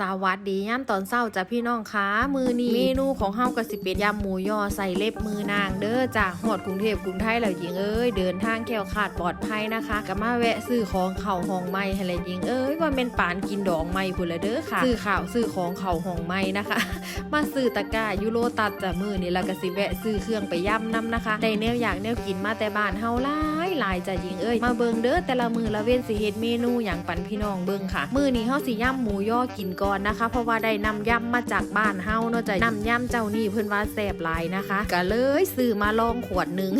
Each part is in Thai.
สวัสดีย่ามตอนเศร้าจ้ะพี่น้องคะมือนี้เมนูของเฮาก็สิเป็นยำหมูยอใส่เล็บมือนางเด้อจากหอดกรุงเทพกรุงไทยแล้วหญิงเอ้ยเดินทางแคล้วคลาดปลอดภัยนะคะก็มาแวะซื้อของเข่าห้องไม้ให้เลยหญิงเอ้ยว่าเป็นปานกินดองไม้พุ่นละเด้อค่ะซื้อข่าวซื้อของเข่าห้องไม้นะคะ มาซื้อตะกร้ายูโรตัดจ้ะมือนี่แล้วก็สิแวะซื้อเครื่องไปย่ำน้ำนะคะได้แนวอยากแนวกินมาแต่บ้านเฮาหลาย หลายจ้ะหญิงเอ้ยมาเบิงเด้อแต่ละมือละเว้นสิเฮ็ดเมนูอย่างปันพี่น้องเบิงค่ะ มือนี้เฮาสิย่ำหมูย่อกินก่อนนะคะ เพราะว่าได้นำย่ำมาจากบ้านเฮาเนาะจ้ะนำย่ำเจ้านี่เพิ่นว่าแซ่บหลายนะคะก็เลยซื้อมาลองขวดหนึง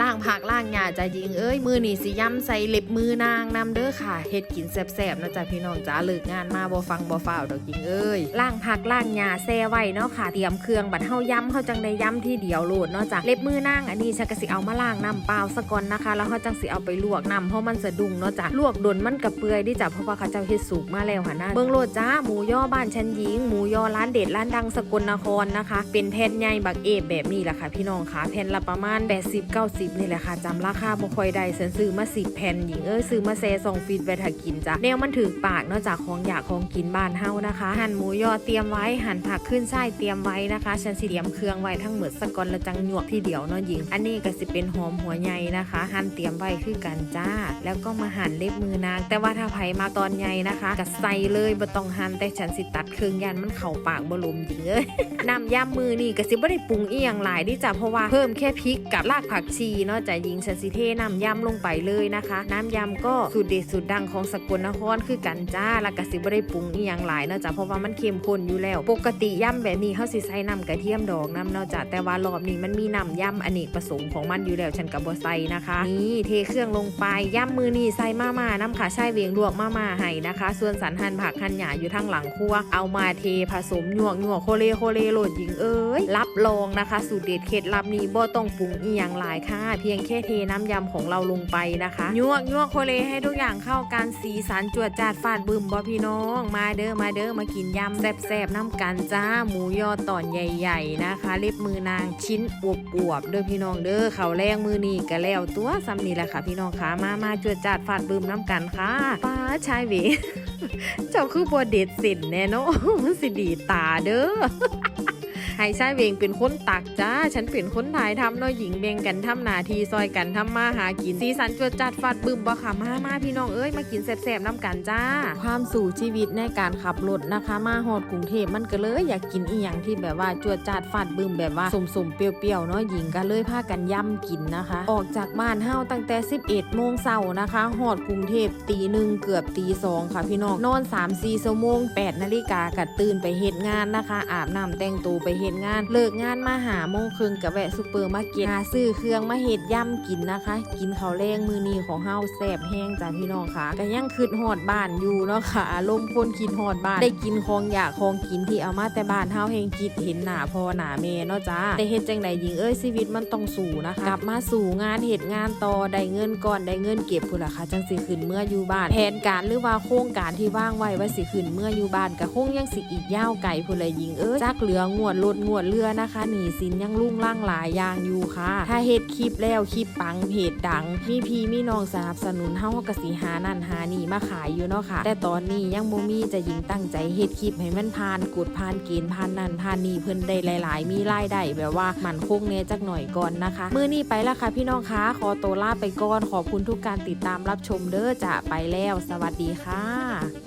ล่างผักล่างหญ้าจ้ะหญิงเอ้ยมือนี่สิย่ำใส่เล็บมือนางนำเด้อค่ะเฮ็ดกินแซ่บๆนะจ๊ะพี่น้องจ้าเลิกงานมาบ่ฟังบ่ฟ้าวดอกหญิงเอ้ยล่างผักล่างหญ้าแซ่ไว้เนาะค่ะเตรียมเครื่องบัดเฮาย่ำเฮาจังได้ย่ำที่เดียวโลดเนาะจ้ะเล็บมือนางอันนี้ฉันก็สิเอามาล้างน้ำเปล่าซะก่อนนะคะแล้วาจังสิเอาไปลวกน้ำเพราะมันสะดุ้งเนาะจ้ะลวกดนมันกระเปื่อยดิจ้ะเพราะว่าเขาเจ้าเฮ็ดสุกมาแล้วค่ะนะเบิ่งโลดจ้าหมูย่อบ้านฉันหญิงหมูย่อร้านเด็ดร้านดังสกลนครนะคะ เป็นแผ่นใหญ่บักเอฟแบบนี้แหละค่ะ พี่น้องค่ะแผ่นละประมาณ 80 90นี่แหละค่ะจำราคาบ่ค่อยได้ฉันซื้อมา10แผ่นหญิงเอ้ยซื้อมาแซ่ซองฟีดไว้ถ้ากินจ้ะแนวมันถือปากเนอกจากของอยากของกินบ้านเฮานะคะ หั่นหมูยอเตรียมไว้หั่นผักขึ้นช่ายเตรียมไว้นะคะฉันสิเตรียมเครื่องไว้ทั้งหมดสก่อนและจังหยวกที่เดียวเนาะหญิง อันนี้ก็สิเป็นหอมหัวใหญ่นะคะ หั่นเตรียมไว้คือกันจ้า แล้วก็มาหั่นเล็บมือนาง แต่ว่าถ้าไผมาตอนใหญ่นะคะก็ใส่เลยบ่ต้องหั่นแต่ฉันสิตัดเครื่องยันมันเข้าปากบ่ลมหญิงเอ้ยน้ำยำมือนี่ก็สิบ่ได้ปรุงเอียงหลายดิจ้ะเพราะว่าเพิ่มแค่พริกกับรากผักชีเนาะจ้ะหญิงฉันสิเทน้ำยำลงไปเลยนะคะ น้ำยำก็สูตรเด็ดสูตรดังของสกลนครคือกันจ้าแล้วก็สิบ่ได้ปรุงเอียงหลายเนาะจ้ะเพราะว่ามันเข้มข้นอยู่แล้ว ปกติยำแบบนี้เขาสิใส่น้ำกระเทียมดอกน้ำเนาะจ้ะแต่ว่ารอบนี้มันมีน้ำยำอเนกประสงค์ของมันอยู่แล้วฉันก็บ่ใส่นะคะนี่เทเครื่องลงไปย่ำมือนี่ใส่มาม่าน้ำขาช่เวียงลวกมาม่าให้นะคะ ส่วนสันหันผักหันหญ้าอยู่ทางหลังครัว เอามาเทผสมหยวกหยวกโคเลโคเลโหลดหญิงเอ้ยรับรองนะคะ สูตรเด็ดเคล็ดลับนี้บ่ต้องปรุงอีหยังหลายค่ะ เพียงแค่เทน้ำยำของเราลงไปนะคะหยวกหยวกโคเลให้ทุกอย่างเข้ากันสีสันจวดจาดฟาดบึมบ่พี่น้อง มาเด้อมาเด้อมากินยำแซ่บๆน้ำกันจ้าหมูยอตอนใหญ่ๆนะคะ เล็บมือนางชิ้นอวบๆเด้อพี่น้องเด้อเขาแรงมือนี่ก็แล้วตัวซ้ำนี่แหละค่ะ พี่น้องค่ะมามาจวดจัดฟาดบืมน้ำกันค่ะป้าชายเวเจ้าคือบัวเด็ดสินแน่เนาะมันสิดีตาเด้อ ให้ชายเวงเป็นคนตักจ้า ฉันเป็นคนถ่ายทำเนาะหญิงเบงกันทำหนาทีซอยกันทำมาหากินสีสันจวดจัดฟาดบึมบ่ค่ะมามาพี่น้องเอ้ยมากินแซ่บๆน้ำกันจ้า ความสู่ชีวิตในการขับรถนะคะ มาฮอดกรุงเทพมันก็เลยอยากกินอีหยังที่แบบว่าจวดจัดฟาดบึมแบบว่าสมๆเปรี้ยวๆเนาะหญิงก็เลยพากันย่ำกินนะคะ ออกจากบ้านเฮาตั้งแต่ 11โมงเช้านะคะฮอดกรุงเทพตีหนึ่งเกือบตีสองค่ะพี่น้องนอน3-4ชั่วโมง8นาฬิกาก็ตื่นไปเฮ็ดงานนะคะ อาบน้ำแต่งตัวไปเฮ็ดงาน เลิกงานมาหาโมงครึ่งกับแวะซูเปอร์มาร์เก็ตหาซื้อเครื่องมาเฮ็ดย่ำกินนะคะ กินข้าวแรงมือนีของเฮาแซ่บแห้งจ้าพี่น้องค่ะก็ยังคืดฮอดบ้านอยู่เนาะค่ะอารมณ์คนคิดฮอดบ้าน ได้กินของอยากของกินที่เอามาแต่บ้านเฮาแหงคิดเห็นหนาพอหนาแม่เนาะจ้าแต่เฮ็ดจังใดหญิงเอ้ยชีวิตมันต้องสู้นะคะกลับมาสู่งานเฮ็ดงานต่อได้เงินก่อนได้เงินเก็บพุ่นล่ะค่ะจังสิขึ้นเมื่ออยู่บ้านแผนการหรือว่าโครงการที่ว่างไว้ว่าสิขึ้นเมื่ออยู่บ้านก็คงยังสิอีกยาวไกลพุ่นลยหญิงเอ้ยจักเหลืองวดรถงวดเรือนะคะ หนีสินยังลุ่งล่างหลายอย่างอยู่ค่ะ ถ้าเฮ็ดคลิปแล้วคลิปปังเพจดัง มีพี่มีน้องสนับสนุนเฮาก็สิหานั่นหานี่มาขายอยู่เนาะค่ะ แต่ตอนนี้ยังบ่มีจะหญิงตั้งใจเฮ็ดคลิปให้มันผ่านกดผ่านเกณฑ์ผ่านนั่นผ่านนี่เพิ่นได้หลาย ๆ มีรายได้แบบว่ามันคงแน่จักหน่อยก่อนนะคะมื้อนี้ไปแล้วค่ะพี่น้องคะขอตัวลาไปก่อนขอบคุณทุกการติดตามรับชมเด้อจะไปแล้ว สวัสดีค่ะ